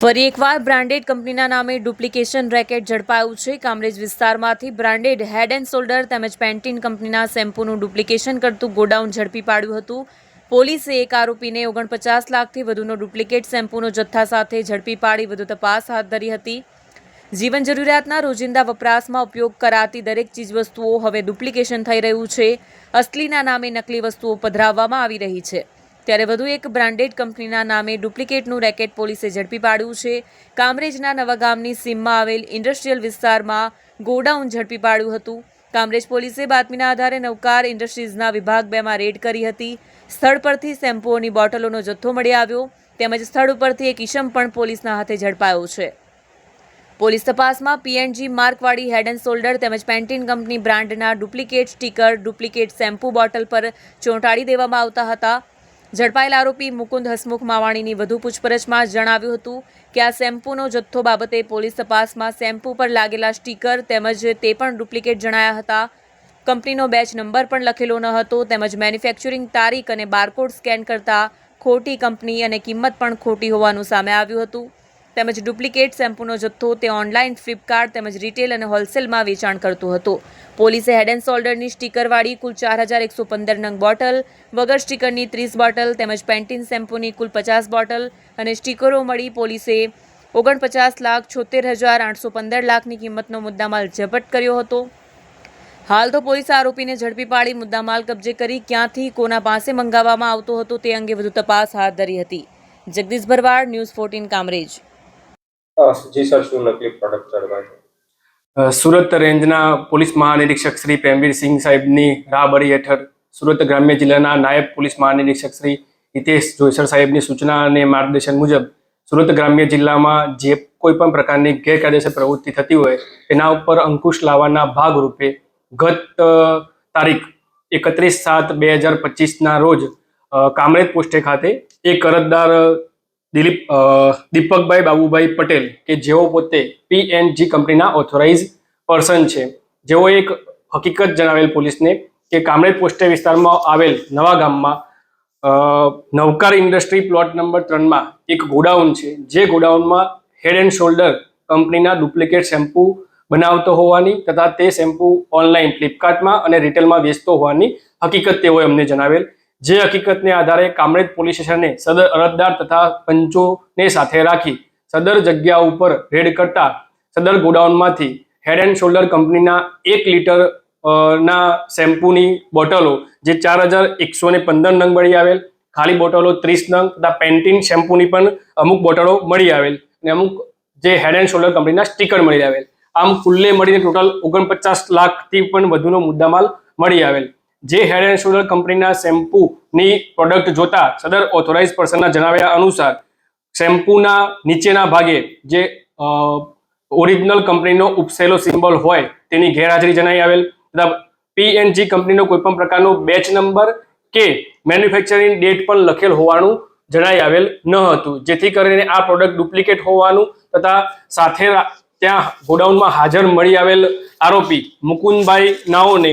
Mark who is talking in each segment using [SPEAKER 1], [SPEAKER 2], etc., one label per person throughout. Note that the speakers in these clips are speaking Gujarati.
[SPEAKER 1] ફરી એકવાર બ્રાન્ડેડ કંપનીના નામે ડુપ્લિકેશન રેકેટ ઝડપાયું છે. કામરેજ વિસ્તારમાંથી બ્રાન્ડેડ હેડ એન્ડ શોલ્ડર તેમજ પેન્ટીન કંપનીના શેમ્પૂનું ડુપ્લિકેશન કરતું ગોડાઉન ઝડપી પાડ્યું હતું. પોલીસે એક આરોપીને ઓગણપચાસ લાખથી વધુનો ડુપ્લિકેટ શેમ્પૂનો જથ્થા સાથે ઝડપી પાડી વધુ તપાસ હાથ ધરી હતી. જીવન જરૂરિયાતના રોજિંદા વપરાશમાં ઉપયોગ કરાતી દરેક ચીજવસ્તુઓ હવે ડુપ્લિકેશન થઈ રહ્યું છે. અસલીના નામે નકલી વસ્તુઓ પધરાવવામાં આવી રહી છે. ત્યારે વધુ એક બ્રાન્ડેડ કંપનીના નામે ડુપ્લિકેટનું રેકેટ પોલીસે ઝડપી પાડ્યું છે. કામરેજના નવાગામની સીમમાં આવેલ ઇન્ડસ્ટ્રીયલ વિસ્તારમાં ગોડાઉન ઝડપી પાડ્યું હતું. કામરેજ પોલીસે બાતમીના આધારે નવકાર ઇન્ડસ્ટ્રીઝના વિભાગ બેમાં રેડ કરી હતી. સ્થળ પરથી શેમ્પૂઓની બોટલોનો જથ્થો મળી આવ્યો. તેમજ સ્થળ ઉપરથી એક ઈશમ પણ પોલીસના હાથે ઝડપાયો છે. પોલીસ તપાસમાં પીએનજી માર્કવાળી હેડ એન્ડ શોલ્ડર તેમજ પેન્ટીન કંપની બ્રાન્ડના duplicate sticker, duplicate shampoo bottle પર ચોંટાડી દેવામાં આવતા હતા. ઝડપાયેલ આરોપી મુકુંદ હસમુખ માવાણીની વધુ પૂછપરછમાં જણાવ્યું હતું કે આ શેમ્પૂનો જથ્થો બાબતે પોલીસ તપાસમાં શેમ્પૂ પર લાગેલા સ્ટીકર તેમજ તે પણ ડુપ્લિકેટ જણાયા હતા. કંપનીનો બેચ નંબર પણ લખેલો ન હતો, તેમજ મેન્યુફેક્ચરિંગ તારીખ અને બારકોડ સ્કેન કરતા ખોટી કંપની અને કિંમત પણ ખોટી હોવાનું સામે આવ્યું હતું. તેમજ ડુપ્લિકેટ શેમ્પૂનો જથ્થો તે ઓનલાઈન ફ્લિપકાર્ટ તેમજ રિટેલ અને હોલસેલમાં વેચાણ કરતું હતું. પોલીસે હેડ એન્ડ શોલ્ડરની સ્ટીકરવાળી કુલ ચાર હજાર એકસો પંદર નંગ બોટલ, વગર સ્ટીકરની ત્રીસ બોટલ તેમજ પેન્ટીન શેમ્પૂની કુલ પચાસ બોટલ અને સ્ટીકરો મળી પોલીસે ઓગણપચાસ લાખ છોતેર હજાર આઠસો પંદર લાખની કિંમતનો મુદ્દામાલ ઝપટ કર્યો હતો. હાલ તો પોલીસે આરોપીને ઝડપી પાડી મુદ્દામાલ કબજે કરી ક્યાંથી કોના પાસે મંગાવવામાં આવતો હતો તે અંગે વધુ તપાસ હાથ ધરી હતી. Jagdish Bharwad, news fourteen, Kamrej.
[SPEAKER 2] જી સર, શું નકલી પ્રોડક્ટ
[SPEAKER 3] સુરત રેન્જના પોલીસ મહાનિરીક્ષક શ્રી પ્રેમવીર સિંહ સાહેબની રાહબરી હેઠળ સુરત ગ્રામ્ય જિલ્લાના નાયબ પોલીસ મહાનિરીક્ષક શ્રી હિતેશ જોઈસર સાહેબની સૂચના અને માર્ગદર્શન મુજબ સુરત ગ્રામ્ય જિલ્લામાં જે કોઈ પણ પ્રકારની ગેરકાયદેસર પ્રવૃત્તિ થતી હોય, તેના ઉપર અંકુશ લાવવાના ભાગરૂપે ગત તારીખ એકત્રીસ સાત બે હજાર પચીસના રોજ કામરેજ પોસ્ટે ખાતે એક અરજદાર દિલીપ દીપકભાઈ બાબુભાઈ પટેલ, કે જેઓ પોતે પીએનજી કંપનીના ઓથોરાઇઝ પર્સન છે. જેઓ એક હકીકત જણાવેલ પોલીસને કે કામરેજ પોસ્ટે વિસ્તારમાં આવેલ નવા ગામમાં નવકાર ઇન્ડસ્ટ્રી પ્લોટ નંબર ત્રણમાં એક ગોડાઉન છે. જે ગોડાઉનમાં હેડ એન્ડ શોલ્ડર કંપનીના ડુપ્લિકેટ શેમ્પૂ બનાવતો હોવાની તથા તે શેમ્પૂ ઓનલાઈન ફ્લિપકાર્ટમાં અને રિટેલમાં વેચતો હોવાની હકીકત તેઓએ અમને જણાવેલ. જે હકીકતને આધારે કામરેજ પોલીસ સ્ટેશને સદર અરજદાર તથા પંચોને સાથે રાખી સદર જગ્યા ઉપર રેડ કરતા સદર ગોડાઉનમાંથી હેડ એન્ડ શોલ્ડર કંપનીના એક લીટર ના શેમ્પૂની બોટલો, જે ચાર હજાર એકસો ને પંદર નંગ મળી આવેલ. ખાલી બોટલો ત્રીસ નંગ તથા પેન્ટીન શેમ્પૂની પણ અમુક બોટલો મળી આવેલ અને અમુક જે હેડ એન્ડ શોલ્ડર કંપનીના સ્ટીકર મળી આવેલ. આમ કુલ્લે મળીને ટોટલ ઓગણપચાસ લાખથી પણ વધુનો મુદ્દામાલ મળી આવેલ. જે હેડ એન્ડ શોલ્ડર કંપનીના શેમ્પૂની પ્રોડક્ટ જોતા સદર ઓથોરાઇઝ પર્સનના જણાવ્યા અનુસાર, શેમ્પૂના નીચેના ભાગે જે ઓરિજિનલ કંપનીનો ઉપસેલો સિમ્બોલ હોય તેની ગેરહાજરી જણાઈ આવેલ. તથા પીએનજી કંપનીનો કોઈ પણ પ્રકારનો બેચ નંબર કે મેન્યુફેક્ચરિંગ ડેટ પણ લખેલ હોવાનું જણાઈ આવેલ ન હતું. જેથી કરીને આ પ્રોડક્ટ ડુપ્લિકેટ હોવાનું તથા સાથે ત્યાં ગોડાઉનમાં હાજર મળી આવેલ આરોપી મુકુંદભાઈ નાઓને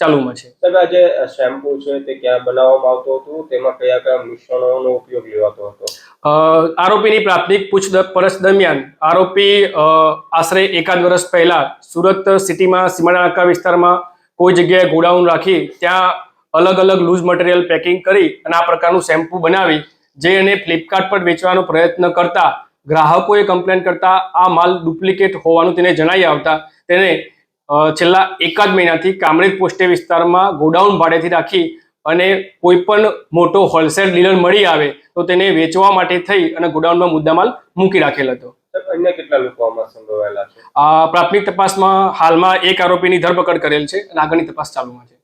[SPEAKER 3] ચાલુમાં છે.
[SPEAKER 2] સર આ જે શેમ્પુ છે તે ક્યાં બનાવવામાં આવતું હતું? તેમાં કયા કયા મિશ્રણોનો ઉપયોગ લેવાતો હતો?
[SPEAKER 3] આરોપીની પ્રાથમિક પૂછપરછ દરમિયાન આરોપી આશરે એકાદ વર્ષ પહેલા સુરત સિટીમાં સીમાડાકા વિસ્તારમાં કોઈ જગ્યાએ ગોડાઉન રાખી ત્યાં અલગ અલગ લૂઝ મટીરિયલ પેકિંગ કરી અને આ પ્રકારનું શેમ્પુ બનાવી જે એને ફ્લિપકાર્ટ પર વેચવાનો પ્રયત્ન કરતા ગ્રાહકોએ કમ્પ્લેન કરતા આ માલ ડુપ્લિકેટ હોવાનું તેને જણાઈ આવતા તેને છેલ્લા એકાદ મહિનાથી કામરેજ પોસ્ટે વિસ્તારમાં ગોડાઉન ભાડેથી રાખી અને કોઈ પણ મોટો હોલસેલ ડીલર મળી આવે તો તેને વેચવા માટે થઈ અને ગોડાઉનમાં મુદ્દામાલ મૂકી રાખેલ હતો.
[SPEAKER 2] અન્ય કેટલા લોકો આમાં સંડોવાયેલા છે?
[SPEAKER 3] આ પ્રાથમિક તપાસમાં હાલમાં એક આરોપીની ધરપકડ કરેલ છે અને આગળની તપાસ ચાલુમાં છે.